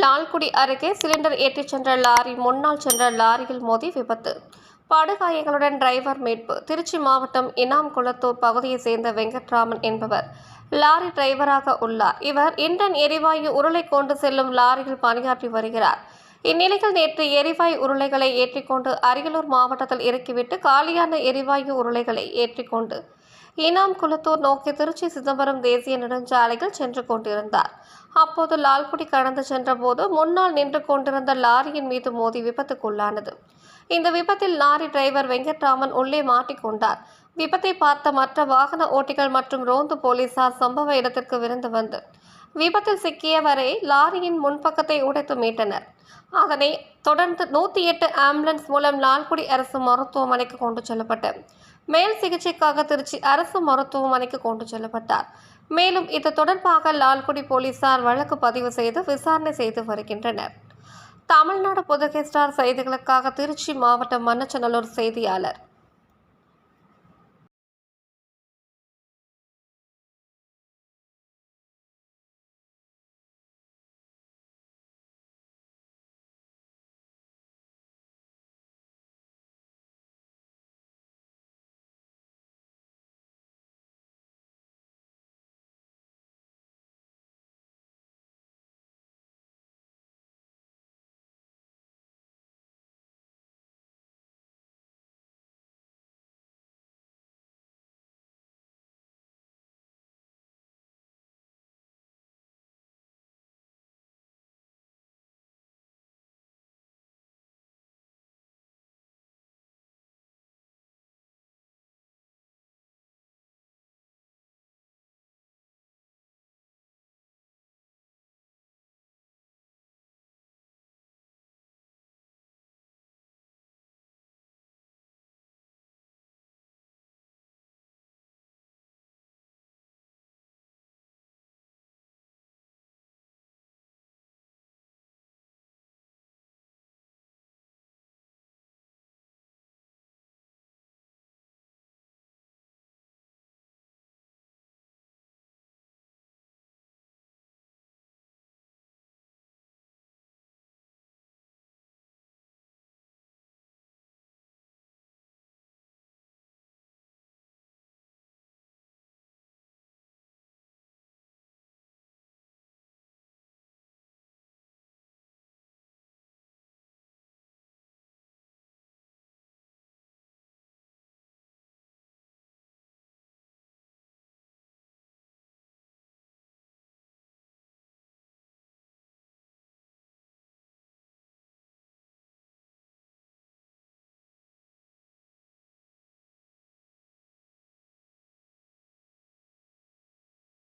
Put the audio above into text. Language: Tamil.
லால்குடி அருகே சிலிண்டர் ஏற்றிச் சென்ற லாரி முன்னால் சென்ற லாரியில் மோதி விபத்து. படுகாயங்களுடன் டிரைவர் மீட்பு. திருச்சி மாவட்டம் இனாம் குளத்தூர் பகுதியைச் சேர்ந்த வெங்கட்ராமன் என்பவர் லாரி டிரைவராக உள்ளார். இவர் இன்றன் எரிவாயு உருளை கொண்டு செல்லும் லாரியில் பணியாற்றி வருகிறார். இந்நிலையில் நேற்று எரிவாயு உருளைகளை ஏற்றிக்கொண்டு அரியலூர் மாவட்டத்தில் இறக்கிவிட்டு காலியான எரிவாயு உருளைகளை ஏற்றிக்கொண்டு ஈனாம் குளத்தூர் நோக்கி திருச்சி சிதம்பரம் தேசிய நெடுஞ்சாலையில் சென்று கொண்டிருந்தார். அப்போது லால்குடி கடந்து சென்றபோது முன்னால் நின்று கொண்டிருந்த லாரியின் மீது மோதி விபத்துக்குள்ளானது. இந்த விபத்தில் லாரி டிரைவர் வெங்கட்ராமன் உள்ளே மாட்டிக்கொண்டார் விபத்தை பார்த்த மற்ற வாகன ஓட்டிகள் மற்றும் ரோந்து போலீசார் சம்பவ இடத்திற்கு விருந்து வந்து விபத்தில் சிக்கியவரை லாரியின் முன்பக்கத்தை உடைத்து மீட்டனர். அதனை தொடர்ந்து நூற்றி எட்டு ஆம்புலன்ஸ் மூலம் லால்குடி அரசு மருத்துவமனைக்கு கொண்டு செல்லப்பட்டு மேல் சிகிச்சைக்காக திருச்சி அரசு மருத்துவமனைக்கு கொண்டு செல்லப்பட்டார். மேலும் இது தொடர்பாக லால்குடி போலீசார் வழக்கு பதிவு செய்து விசாரணை செய்து வருகின்றனர். தமிழ்நாடு புதுகை ஸ்டார் செய்திகளுக்காக திருச்சி மாவட்டம் மண்ணச்சநல்லூர் செய்தியாளர்